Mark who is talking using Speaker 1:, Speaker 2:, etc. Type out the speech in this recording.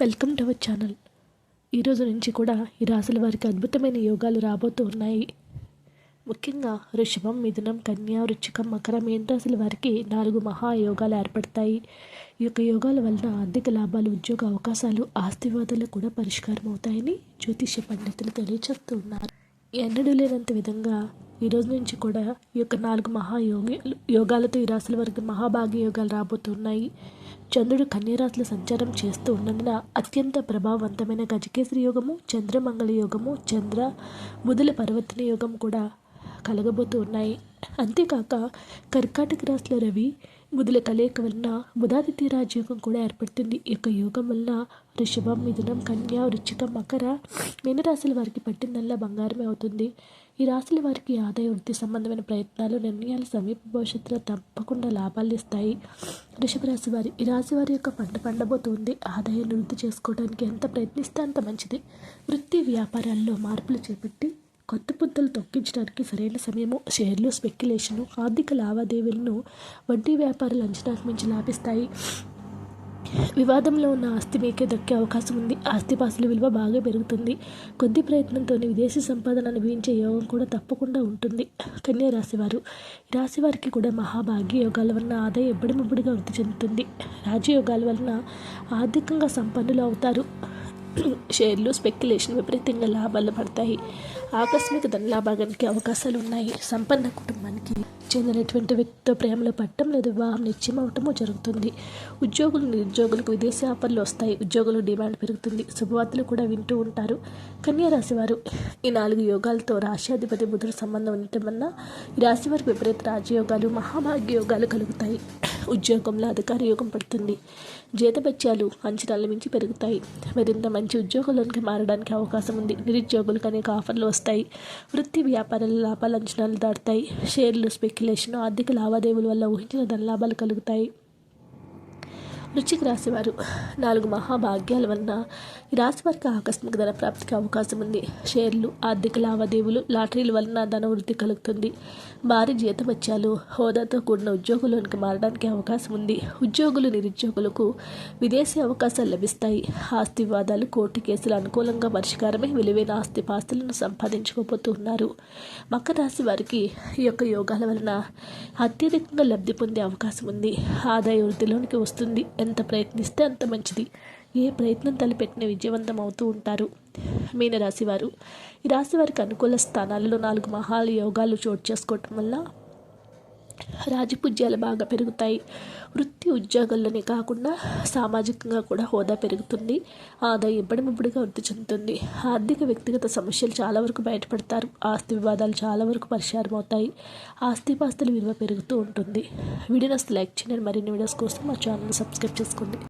Speaker 1: Welcome to our channel. ఈరోజు నుంచి కూడా ఈ రాశుల వారికి అద్భుతమైన యోగాలు రాబోతూ ఉన్నాయి. ముఖ్యంగా వృషభం మిథునం కన్యా వృచ్చికం మకరం మీన రాశుల వారికి నాలుగు మహాయోగాలు ఏర్పడతాయి. ఈ యొక్క యోగాల వలన ఆర్థిక లాభాలు ఉద్యోగ అవకాశాలు ఆస్తివాదాలు కూడా పరిష్కారం అవుతాయని జ్యోతిష్య పండితులు తెలియచేస్తూ ఉన్నారు ఎన్నడూ లేనంత విధంగా ఈ రోజు నుంచి కూడా ఈ యొక్క నాలుగు మహాయోగి యోగాలతో ఈ రాశుల వారికి మహాభాగ్య యోగాలు రాబోతున్నాయి. చంద్రుడు కన్యరాశులు సంచారం చేస్తూ ఉన్నందున అత్యంత ప్రభావవంతమైన గజకేసరి యోగము చంద్రమంగళ యోగము చంద్ర బుధుల పరివర్తన యోగం కూడా కలగబోతూ ఉన్నాయి. అంతేకాక కర్కాటక రాశిలో రవి ముదుల కలయిక వలన ముదాదిత్య రాజయోగం కూడా ఏర్పడుతుంది. ఈ యొక్క యోగం వలన వృషభం మిథునం కన్య వృచ్చికం మకర మీనరాశుల వారికి పట్టిందల్లా బంగారమే అవుతుంది. ఈ రాశుల వారికి ఆదాయ వృద్ధి సంబంధమైన ప్రయత్నాలు నిర్ణయాలు సమీప భవిష్యత్తులో తప్పకుండా లాభాలు ఇస్తాయి. వృషభ రాశి వారి ఈ రాశి వారి యొక్క పంట పండబోతుంది. ఆదాయాన్ని వృద్ధి చేసుకోవడానికి ఎంత ప్రయత్నిస్తే అంత మంచిది. వృత్తి వ్యాపారాల్లో మార్పులు చేపట్టి కొత్త పుద్దలు తొక్కించడానికి సరైన సమయము షేర్లు స్పెక్యులేషను ఆర్థిక లావాదేవీలను వడ్డీ వ్యాపారాలు అంచనాకు మించి లాభిస్తాయి. వివాదంలో ఉన్న ఆస్తి మీకే దక్కే అవకాశం ఉంది. ఆస్తిపాస్తుల విలువ బాగా పెరుగుతుంది. కొద్ది ప్రయత్నంతోనే విదేశీ సంపాదన అనుభవించే యోగం కూడా తప్పకుండా ఉంటుంది. కన్యా రాశివారు. రాశి వారికి కూడా మహాభాగ్య యోగాల వలన ఆదాయం ఎబ్బడిముబ్బడిగా వృద్ధి చెందుతుంది. రాజయోగాల వలన ఆర్థికంగా సంపన్నులు అవుతారు. షేర్లు స్పెక్యులేషన్ విపరీతంగా లాభాలు పడతాయి. ఆకస్మిక ధనలాభానికి అవకాశాలు ఉన్నాయి సంపన్న కుటుంబానికి చెందినటువంటి వ్యక్తితో ప్రేమలో పట్టడం లేదా వివాహం నిశ్చయం అవటము జరుగుతుంది. ఉద్యోగులు నిరుద్యోగులకు విదేశీ ఆఫర్లు వస్తాయి. ఉద్యోగుల డిమాండ్ పెరుగుతుంది. శుభవార్తలు కూడా వింటూ ఉంటారు. కన్యా రాశి వారు ఈ నాలుగు యోగాలతో రాష్ట్రాధిపతి బుధుడు సంబంధం ఉండటం వల్ల ఈ రాశి వారికి విపరీత రాజయోగాలు మహాభాగ్య యోగాలు కలుగుతాయి. ఉద్యోగంలో అధికార యోగం పడుతుంది. జీతభత్యాలు అంచనాల మించి పెరుగుతాయి. మరింత మంచి ఉద్యోగంలోనికి మారడానికి అవకాశం ఉంది. నిరుద్యోగులకు అనేక ఆఫర్లు వస్తాయి. వృత్తి వ్యాపారాల లాభాలు అంచనాలు దాటుతాయి. షేర్లు స్పెక్యులేషన్ ఆర్థిక లావాదేవీల వల్ల ఊహించిన ధన లాభాలు కలుగుతాయి. వృశ్చిక రాశివారు నాలుగు మహాభాగ్యాల వలన ఈ రాశి వారికి ఆకస్మిక ధన ప్రాప్తికి అవకాశం ఉంది. షేర్లు ఆర్థిక లావాదేవీలు లాటరీల వలన ధన వృద్ధి కలుగుతుంది. భారీ జీతమత్యాలు హోదాతో కూడిన ఉద్యోగులోనికి మారడానికి అవకాశం ఉంది. ఉద్యోగులు నిరుద్యోగులకు విదేశీ అవకాశాలు లభిస్తాయి. ఆస్తి వివాదాలు కోర్టు కేసులు అనుకూలంగా పరిష్కారమే విలువైన ఆస్తి పాస్తులను సంపాదించుకోబోతున్నారు మకర రాశి వారికి ఈ యొక్క యోగాల వలన అత్యధికంగా లబ్ధి పొందే అవకాశం ఉంది. ఆదాయ వృద్ధిలోనికి వస్తుంది. ఎంత ప్రయత్నిస్తే అంత మంచిది. ఏ ప్రయత్నం తలపెట్టిన విజయవంతం అవుతూ ఉంటారు. మీన రాశివారు ఈ రాశి వారికి అనుకూల స్థానాలలో నాలుగు మహాల యోగాలు చోటు చేసుకోవటం వల్ల రాజపూజ్యాలు బాగా పెరుగుతాయి. వృత్తి ఉద్యోగాల్లోనే కాకుండా సామాజికంగా కూడా హోదా పెరుగుతుంది. ఆదాయం ఇబ్బడిముబ్బడిగా వృద్ధి చెందుతుంది. ఆర్థిక వ్యక్తిగత సమస్యలు చాలా వరకు బయటపడతారు. ఆస్తి వివాదాలు చాలా వరకు పరిష్కారం అవుతాయి ఆస్తిపాస్తుల విలువ పెరుగుతూ ఉంటుంది. వీడియోస్ లైక్ చేయండి. మరిన్ని వీడియోస్ కోసం మా ఛానల్ సబ్స్క్రైబ్ చేసుకోండి.